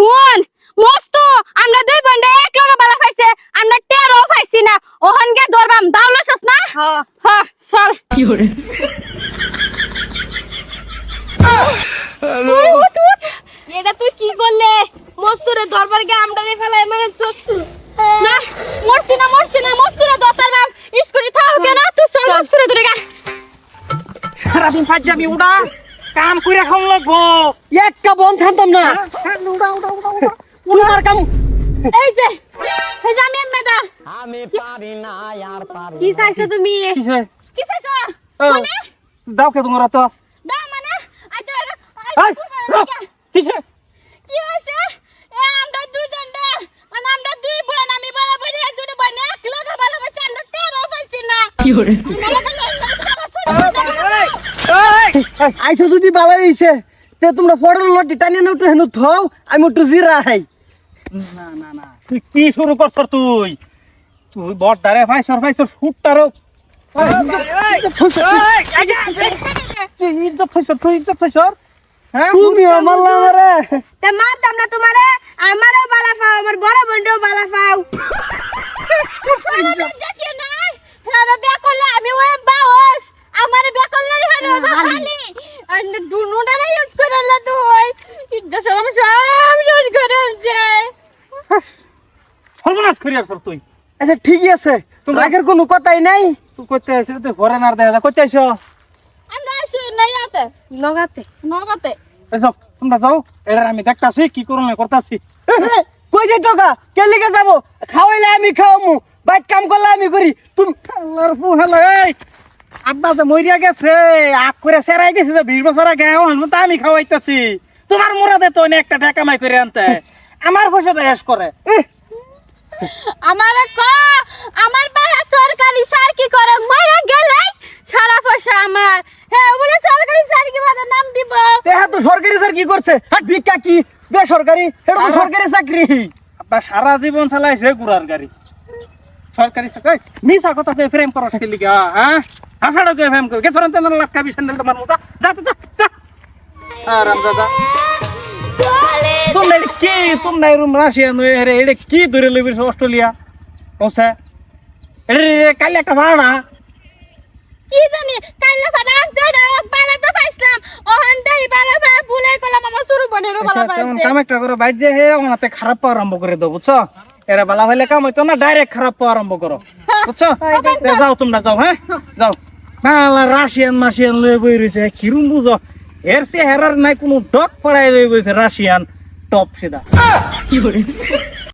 হুন মস্ত আমরা দুই বন্ধু এক লগে বালা পাইছে আমরা টেরো পাইছি না। ওহন গে দরবাম দাউলছস না? হ্যাঁ হ্যাঁ চল। উঠ, উঠ। এটা তুই কি করলে? মস্তুরে দরবার গিয়ে আমডারে ফেলাই মানে চোখ না মরছি না মরছি না মস্তুরে দতার বাপ স্কুটি থাও কেন? তুই চল মস্তুরে দূরে গা। সারাদিন ফাজ যাবি উড়া। কাম করে খাওয়া লাগবো। একটা বন থামতাম না। তোমার কাম এই যে এই যে আমি মেদা আমি পারি না আর পারি কি চাইছো তুমি? কি চাইছো? মানে? দাও কে তোমরা তো দা মানে? আই তো এই, রাখ, কিসে কি হইছে এ আমরা দুজন দা মানে আমরা দুই বোন আমি বরাবর হয়ে জুড়ে বোন। এক লগে ভালোবাসি আমরা টেরো পাইছি না। কি হরে আইসো যদি ভালো হইছে তে তোমরা ফটোর লটি টানিয়ে একটু হেনু থাও আমি একটু জিরাই না না না তুই কি শুরু করছ তুই? তুই বড় শুটটারও ইজ্জত ফাইসর তুই ইজ্জত ফাইসর হ্যাঁ? তুমি আমার লামারে। তা মারতাম না তোমারে আমারও বালা পাও আমার বড় বোনটাও বালা পাও দেখি নাই হেরা বিয়া করলে আমি ওই বাউস আমার বিয়া করলে হেরা খালি আর দুনুটা না ইউজ করে লা তুই। ইজ্জত শরম সব ইউজ করে যায় সর্বনাশ করি আর তুই। আচ্ছা ঠিকই আছে। তোমরা- আগের কোনো কথাই নাই। তুই করতে আসিস তুই ঘরে না দেখা আমরা নগাতে। নগতে। এসব তোমরা যাও। এটা আমি দেখতাছি কি করুন করতাছি। কই তো গা? কে লিগে যাব? খাওয়াইলে আমি খাওয়ামু। বাইক কাম করলে আমি করি। তুমি আল্লাহর পুহালো এই! আব্বা যে মরিয়া গেছে আগ করে সেরাই দিছে যে বিশ বছর আগে তো আমি খাওয়াইতেছি। তোমার মুরাদে তো একটা টাকা মাই করে আনতে। আমার পয়সা তো হেস করে। আমার ক আমার বাবা সরকারি সার কি করে মারা গেলে সারা পয়সা আমার। হ্যাঁ বলে সরকারি সার কি বাদে নাম দিব। তেহা তো সরকারি স্যার কি করছে। হাট ভিক্ষা কি? বেসরকারি? এটা তো আর- সরকারি চাকরি। আব্বা সারা জীবন চালাইছে গুড়ার গাড়ি। সরকারি চাকরি মিশা কথা কই ফ্রেম করস কে লিগা হ্যাঁ? হাসাড়ো কই ফ্রেম কই গেছরন তেন লাটকাবি স্যান্ডেল তোমার মুতা। যা যা যা, যা। আরাম দাদা। তোমরা এটা কি? তোমরা এরম রাশিয়া নয় রে এটা কি ধরে অস্ট্রেলিয়া? এটা কালি একটা ভাড়া। কি জানি ফাটা জড় বালা তো পাইছিলাম। ওহান দেই বালা আমার শুরু বনেরও বালা পাইছে কাম একটা করে বাইজে হে ওনাতে খারাপ পাওয়া আরম্ভ করে দাও বুঝছ? এরা বালা হইলে কাম হইতো না ডাইরেক্ট খারাপ পাওয়া আরম্ভ করো বুঝছ? এ যাও তোমরা যাও হ্যাঁ? যাও। বালা রাশিয়ান মাসিয়ান লয়ে বই রইছে কিরম বুঝো এর সে হেরার নাই কোনো ডক পড়ায় লই বইছে রাশিয়ান টপ সিধা